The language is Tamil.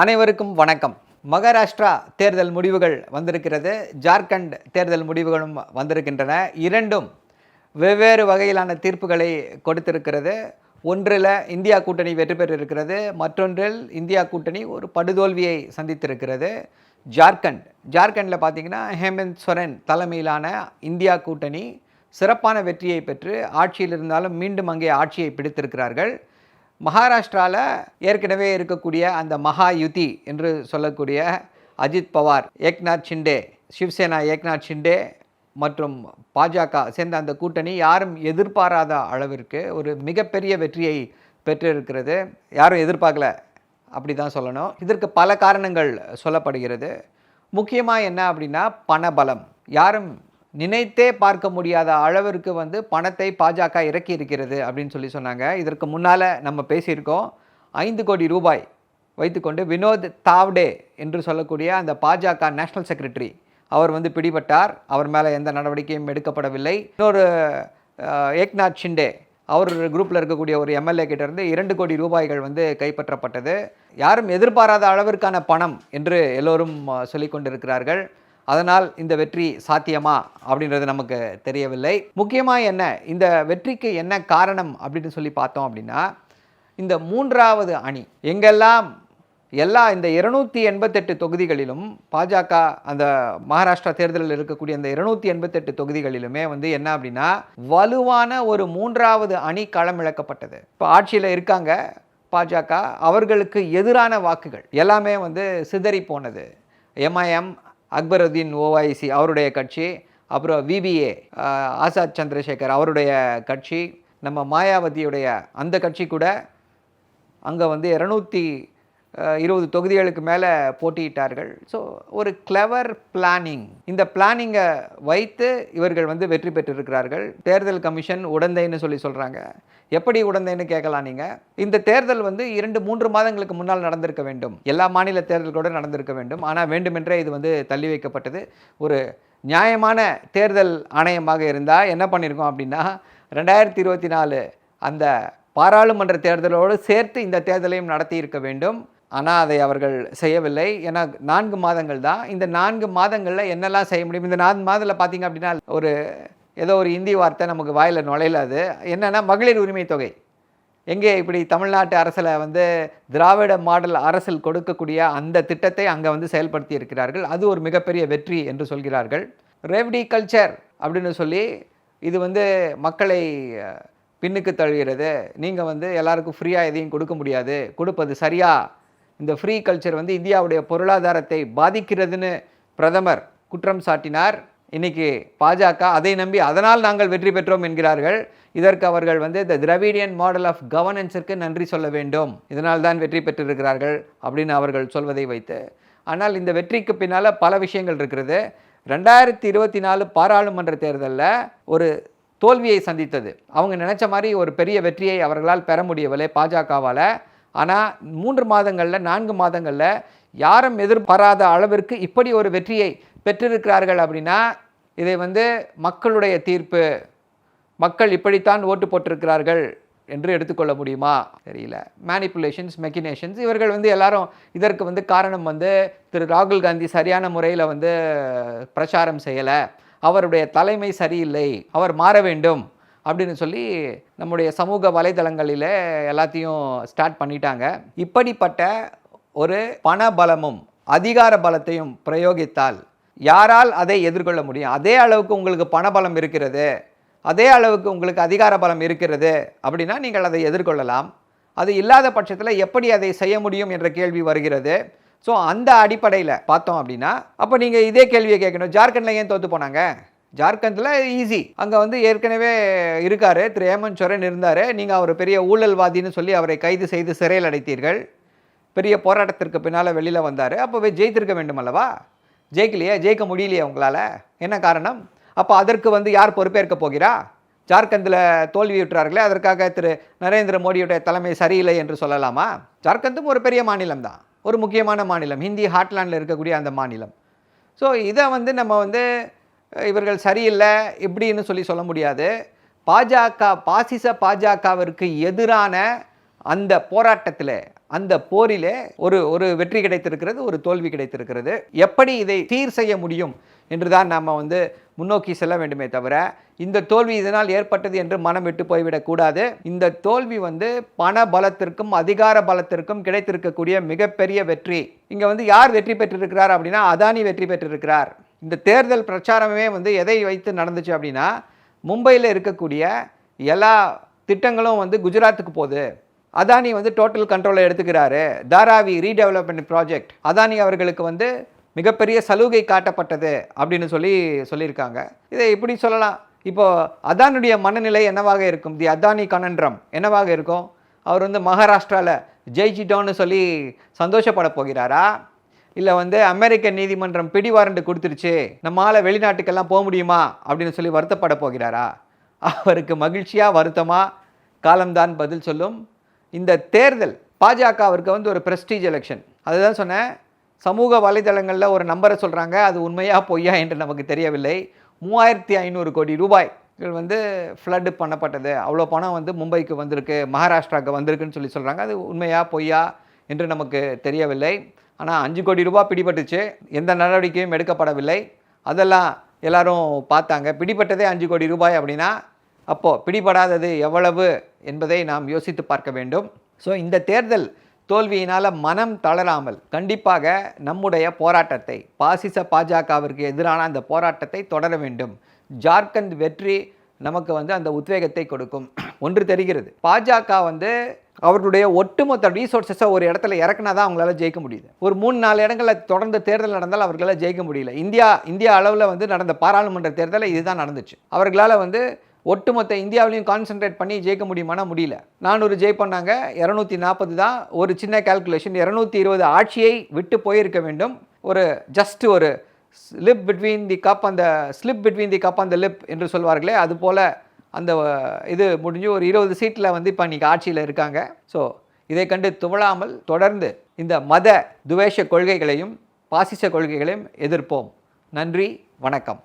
அனைவருக்கும் வணக்கம். மகாராஷ்டிரா தேர்தல் முடிவுகள் வந்திருக்கிறது. ஜார்க்கண்ட் தேர்தல் முடிவுகளும் வந்திருக்கின்றன. இரண்டும் வெவ்வேறு வகையிலான தீர்ப்புகளை கொடுத்திருக்கிறது. ஒன்றில் இந்தியா கூட்டணி வெற்றி பெற்றிருக்கிறது. மற்றொன்றில் இந்தியா கூட்டணி ஒரு படுதோல்வியை சந்தித்திருக்கிறது. ஜார்க்கண்ட். ஜார்க்கண்டில் பார்த்தீங்கன்னா ஹேமந்த் சொரன் தலைமையிலான இந்தியா கூட்டணி சிறப்பான வெற்றியை பெற்று ஆட்சியில் இருந்தாலும் மீண்டும் அங்கே ஆட்சியை பிடித்திருக்கிறார்கள். மகாராஷ்டிராவில் ஏற்கனவே இருக்கக்கூடிய அந்த மகா யுதி என்று சொல்லக்கூடிய அஜித் பவார் ஏக்நாத் ஷிண்டே சிவசேனா ஏக்நாத் ஷிண்டே மற்றும் பாஜக சேர்ந்த அந்த கூட்டணி யாரும் எதிர்பாராத அளவிற்கு ஒரு மிகப்பெரிய வெற்றியை பெற்றிருக்கிறது. யாரும் எதிர்பார்க்கல அப்படி தான் சொல்லணும். இதற்கு பல காரணங்கள் சொல்லப்படுகிறது. முக்கியமாக என்ன அப்படின்னா பணபலம். யாரும் நினைத்தே பார்க்க முடியாத அளவிற்கு வந்து பணத்தை பாஜக இறக்கி இருக்கிறது அப்படின்னு சொல்லி சொன்னாங்க. இதற்கு முன்னால் நம்ம பேசியிருக்கோம். ஐந்து கோடி ரூபாய் வைத்துக்கொண்டு வினோத் தாவ்டே என்று சொல்லக்கூடிய அந்த பாஜக நேஷனல் செக்ரட்டரி அவர் வந்து பிடிபட்டார். அவர் மேலே எந்த நடவடிக்கையும் எடுக்கப்படவில்லை. இன்னொரு ஏக்நாத் ஷிண்டே அவர் குரூப்பில் இருக்கக்கூடிய ஒரு எம்எல்ஏ கிட்டேருந்து இரண்டு கோடி ரூபாய்கள் வந்து கைப்பற்றப்பட்டது. யாரும் எதிர்பாராத அளவிற்கான பணம் என்று எல்லோரும் அஹ், கொண்டிருக்கிறார்கள் அதனால் இந்த வெற்றி சாத்தியமா அப்படின்றது நமக்கு தெரியவில்லை. முக்கியமாக என்ன? இந்த வெற்றிக்கு என்ன காரணம் அப்படின்னு சொல்லி பார்த்தோம் அப்படின்னா இந்த மூன்றாவது அணி எங்கெல்லாம் எல்லா இந்த இருநூத்தி எண்பத்தெட்டு தொகுதிகளிலும் பாஜக அந்த மகாராஷ்டிரா தேர்தலில் இருக்கக்கூடிய அந்த இருநூத்தி எண்பத்தெட்டு தொகுதிகளிலுமே வந்து என்ன அப்படின்னா வலுவான ஒரு மூன்றாவது அணி களமிழக்கப்பட்டது இப்போ ஆட்சியில் இருக்காங்க பாஜக அவர்களுக்கு எதிரான வாக்குகள் எல்லாமே வந்து சிதறி போனது. எம்ஐஎம் அக்பருதீன் ஓவைசி அவருடைய கட்சி அப்புறம் விபிஏ ஆசாத் சந்திரசேகர் அவருடைய கட்சி நம்ம மாயாவதியுடைய அந்த கட்சி கூட அங்கே வந்து இரநூத்தி இருபது தொகுதிகளுக்கு மேலே போட்டியிட்டார்கள். ஸோ ஒரு கிளவர் பிளானிங் இந்த பிளானிங்கை வைத்து இவர்கள் வந்து வெற்றி பெற்றிருக்கிறார்கள். தேர்தல் கமிஷன் உடந்தைன்னு சொல்லி சொல்கிறாங்க எப்படி உடந்தைன்னு கேட்கலாம் நீங்கள் இந்த தேர்தல் வந்து இரண்டு மூன்று மாதங்களுக்கு முன்னால் நடந்திருக்க வேண்டும். எல்லா மாநில தேர்தல்களோடு நடந்திருக்க வேண்டும். ஆனால் வேண்டுமென்றே இது வந்து தள்ளி வைக்கப்பட்டது. ஒரு நியாயமான தேர்தல் ஆணையமாக இருந்தால் என்ன பண்ணியிருக்கோம் அப்படின்னா ரெண்டாயிரத்தி இருபத்தி நாலு அந்த பாராளுமன்ற தேர்தலோடு சேர்த்து இந்த தேர்தலையும் நடத்தியிருக்க வேண்டும். ஆனால் அதை அவர்கள் செய்யவில்லை. ஏன்னா நான்கு மாதங்கள் தான். இந்த நான்கு மாதங்களில் என்னெல்லாம் செய்ய முடியும்? இந்த நான்கு மாதத்தில் பார்த்தீங்க அப்படின்னா ஒரு ஏதோ ஒரு இந்தி வார்த்தை நமக்கு வாயில் நுழையல அது. என்னென்னா மகளிர் உரிமை தொகை. எங்கே இப்படி தமிழ்நாட்டு அரசில் வந்து திராவிட மாடல் அரசில் கொடுக்கக்கூடிய அந்த திட்டத்தை அங்கே வந்து செயல்படுத்தி இருக்கிறார்கள். அது ஒரு மிகப்பெரிய வெற்றி என்று சொல்கிறார்கள். ரெவ்டி கல்ச்சர் அப்படின்னு சொல்லி இது வந்து மக்களை பின்னுக்கு தழுகிறது நீங்கள் வந்து எல்லாருக்கும் ஃப்ரீயாக எதையும் கொடுக்க முடியாது. கொடுப்பது சரியா? இந்த ஃப்ரீ கல்ச்சர் வந்து இந்தியாவுடைய பொருளாதாரத்தை பாதிக்கிறதுன்னு பிரதமர் குற்றம் சாட்டினார். இன்னைக்கு பாஜக அதை நம்பி அதனால் நாங்கள் வெற்றி பெற்றோம் என்கிறார்கள். இதற்கு அவர்கள் வந்து இந்த திராவிடியன் மாடல் ஆஃப் கவர்னன்ஸிற்கு நன்றி சொல்ல வேண்டும். இதனால் தான் வெற்றி பெற்றிருக்கிறார்கள் அப்படின்னு அவர்கள் சொல்வதை வைத்து. ஆனால் இந்த வெற்றிக்கு பின்னால் பல விஷயங்கள் இருக்கிறது. ரெண்டாயிரத்தி இருபத்தி நாலு பாராளுமன்ற தேர்தலில் ஒரு தோல்வியை சந்தித்தது. அவங்க நினச்ச மாதிரி ஒரு பெரிய வெற்றியை அவர்களால் பெற முடியவில்லை பாஜகவால். ஆனால் மூன்று மாதங்களில் நான்கு மாதங்களில் யாரும் எதிர்பாராத அளவிற்கு இப்படி ஒரு வெற்றியை பெற்றிருக்கிறார்கள் அப்படின்னா இதை வந்து மக்களுடைய தீர்ப்பு. மக்கள் இப்படித்தான் ஓட்டு போட்டிருக்கிறார்கள் என்று எடுத்துக்கொள்ள முடியுமா? தெரியல. மேனிப்புலேஷன்ஸ் மெக்கினேஷன்ஸ் இவர்கள் வந்து எல்லாரும் இதற்கு வந்து காரணம் வந்து திரு ராகுல் காந்தி சரியான முறையில் வந்து பிரச்சாரம் செய்யலை. அவருடைய தலைமை சரியில்லை. அவர் மாற வேண்டும். அப்படின்னு சொல்லி நம்முடைய சமூக வலைதளங்களில் எல்லாத்தையும் ஸ்டார்ட் பண்ணிட்டாங்க. இப்படிப்பட்ட ஒரு பண பலமும் அதிகார பலத்தையும் பிரயோகித்தால் யாரால் அதை எதிர்கொள்ள முடியும்? அதே அளவுக்கு உங்களுக்கு பணபலம் இருக்கிறது அதே அளவுக்கு உங்களுக்கு அதிகார பலம் இருக்கிறது அப்படின்னா நீங்கள் அதை எதிர்கொள்ளலாம். அது இல்லாத பட்சத்தில் எப்படி அதை செய்ய முடியும் என்ற கேள்வி வருகிறது. ஸோ அந்த அடிப்படையில் பார்த்தோம் அப்படின்னா அப்போ நீங்கள் இதே கேள்வியை கேட்கணும். ஜார்க்கண்டில் ஏன் தோற்று போனாங்க? ஜார்க்கண்டில் ஈஸி. அங்கே வந்து ஏற்கனவே இருக்கார். திரு ஹேமந்த் சோரன் இருந்தார். நீங்கள் அவர் பெரிய ஊழல்வாதின்னு சொல்லி அவரை கைது செய்து சிறையில் அடைத்தீர்கள். பெரிய போராட்டத்திற்கு பின்னால் வெளியில் வந்தார். அப்போ ஜெயித்திருக்க வேண்டும் அல்லவா? ஜெயிக்கலையே? ஜெயிக்க முடியலையே உங்களால்? என்ன காரணம்? அப்போ அதற்கு வந்து யார் பொறுப்பேற்க போகிறா? ஜார்க்கண்டில் தோல்வியுற்றார்களே அதற்காக திரு நரேந்திர மோடியுடைய தலைமை சரியில்லை என்று சொல்லலாமா? ஜார்க்கண்டும் ஒரு பெரிய மாநிலம் தான். ஒரு முக்கியமான மாநிலம். ஹிந்தி ஹாட்லாண்டில் இருக்கக்கூடிய அந்த மாநிலம். ஸோ இதை வந்து நம்ம வந்து இவர்கள் சரியில்லை இப்படின்னு சொல்லி சொல்ல முடியாது. பாஜக பாசிச பாஜகவிற்கு எதிரான அந்த போராட்டத்தில் அந்த போரிலே ஒரு ஒரு வெற்றி கிடைத்திருக்கிறது ஒரு தோல்வி கிடைத்திருக்கிறது. எப்படி இதை சீர் செய்ய முடியும் என்று தான் நாம் வந்து முன்னோக்கி செல்ல வேண்டுமே தவிர இந்த தோல்வி இதனால் ஏற்பட்டது என்று மனம் விட்டு போய்விடக்கூடாது இந்த தோல்வி வந்து பண பலத்திற்கும் அதிகார பலத்திற்கும் கிடைத்திருக்கக்கூடிய மிகப்பெரிய வெற்றி. இங்கே வந்து யார் வெற்றி பெற்றிருக்கிறார் அப்படின்னா அதானி வெற்றி பெற்றிருக்கிறார். இந்த தேர்தல் பிரச்சாரமே வந்து எதை வைத்து நடந்துச்சு அப்படின்னா மும்பையில் இருக்கக்கூடிய எல்லா திட்டங்களும் வந்து குஜராத்துக்கு போகுது. அதானி வந்து டோட்டல் கண்ட்ரோலை எடுத்துக்கிறாரு. தாராவி ரீடெவலப்மெண்ட் ப்ராஜெக்ட் அதானி அவர்களுக்கு வந்து மிகப்பெரிய சலுகை காட்டப்பட்டது அப்படின்னு சொல்லி சொல்லியிருக்காங்க. இதை இப்படி சொல்லலாம்? இப்போது அதானுடைய மனநிலை என்னவாக இருக்கும்? தி அதானி கனன்றம் என்னவாக இருக்கும்? அவர் வந்து மகாராஷ்டிராவில் ஜெயிச்சிட்டோன்னு சொல்லி சந்தோஷப்பட போகிறாரா? இல்லை வந்து அமெரிக்க நீதிமன்றம் பிடி வாரண்ட் கொடுத்துருச்சு. நம்மளால் வெளிநாட்டுக்கெல்லாம் போக முடியுமா? அப்படின்னு சொல்லி வருத்தப்பட போகிறாரா? அவருக்கு மகிழ்ச்சியாக வருத்தமாக காலம்தான் பதில் சொல்லும். இந்த தேர்தல் பாஜகவிற்கு வந்து ஒரு பிரஸ்டீஜ் எலெக்ஷன் அதுதான் சொன்னேன். சமூக வலைதளங்களில் ஒரு நம்பரை சொல்கிறாங்க அது உண்மையா பொய்யா என்று நமக்கு தெரியவில்லை. மூவாயிரத்தி ஐநூறு கோடி ரூபாய் வந்து ஃப்ளட்டு பண்ணப்பட்டது. அவ்வளோ பணம் வந்து மும்பைக்கு வந்திருக்கு மகாராஷ்டிராவுக்கு வந்திருக்குன்னு சொல்லி சொல்கிறாங்க அது உண்மையா பொய்யா என்று நமக்கு தெரியவில்லை. ஆனால் அஞ்சு கோடி ரூபாய் பிடிபட்டுச்சு. எந்த நடவடிக்கையும் எடுக்கப்படவில்லை. அதெல்லாம் எல்லாரும் பார்த்தாங்க. பிடிபட்டதே அஞ்சு கோடி ரூபாய் அப்படின்னா அப்போது பிடிபடாதது எவ்வளவு என்பதை நாம் யோசித்து பார்க்க வேண்டும். ஸோ இந்த தேர்தல் தோல்வியினால் மனம் தளராமல் கண்டிப்பாக நம்முடைய போராட்டத்தை பாசிச பாஜகவிற்கு எதிரான அந்த போராட்டத்தை தொடர வேண்டும். ஜார்க்கண்ட் வெற்றி நமக்கு வந்து அந்த உத்வேகத்தை கொடுக்கும். ஒன்று தெரிகிறது. பாஜக வந்து அவர்களுடைய ஒட்டுமொத்த ரீசோர்ஸஸை ஒரு இடத்துல இறக்குனா தான் அவங்களால ஜெயிக்க முடியுது. ஒரு மூணு நாலு இடங்களில் தொடர்ந்து தேர்தல் நடந்தால் அவர்களால் ஜெயிக்க முடியல. இந்தியா இந்தியா அளவில் வந்து நடந்த பாராளுமன்ற தேர்தலில் இதுதான் நடந்துச்சு. அவர்களால் வந்து ஒட்டுமொத்த இந்தியாவிலையும் கான்சென்ட்ரேட் பண்ணி ஜெயிக்க முடியுமானா முடியல. நானூறு ஜெயிப்பண்ணாங்க இரநூத்தி நாற்பது தான் ஒரு சின்ன கால்குலேஷன் இரநூத்தி இருபது ஆட்சியை விட்டு போயிருக்க வேண்டும். ஒரு ஜஸ்ட் ஒரு ஸ்லிப் பிட்வீன் தி கப் அந்த ஸ்லிப் பிட்வீன் தி கப் அந்த லிப் என்று சொல்வார்களே அது போல் அந்த இது முடிஞ்சு ஒரு இருபது சீட்டில் வந்து இப்போ இன்றைக்கி ஆட்சியில் இருக்காங்க. ஸோ இதை கண்டு துவளாமல் தொடர்ந்து இந்த மத துவேஷ கொள்கைகளையும் பாசிச கொள்கைகளையும் எதிர்ப்போம். நன்றி வணக்கம்.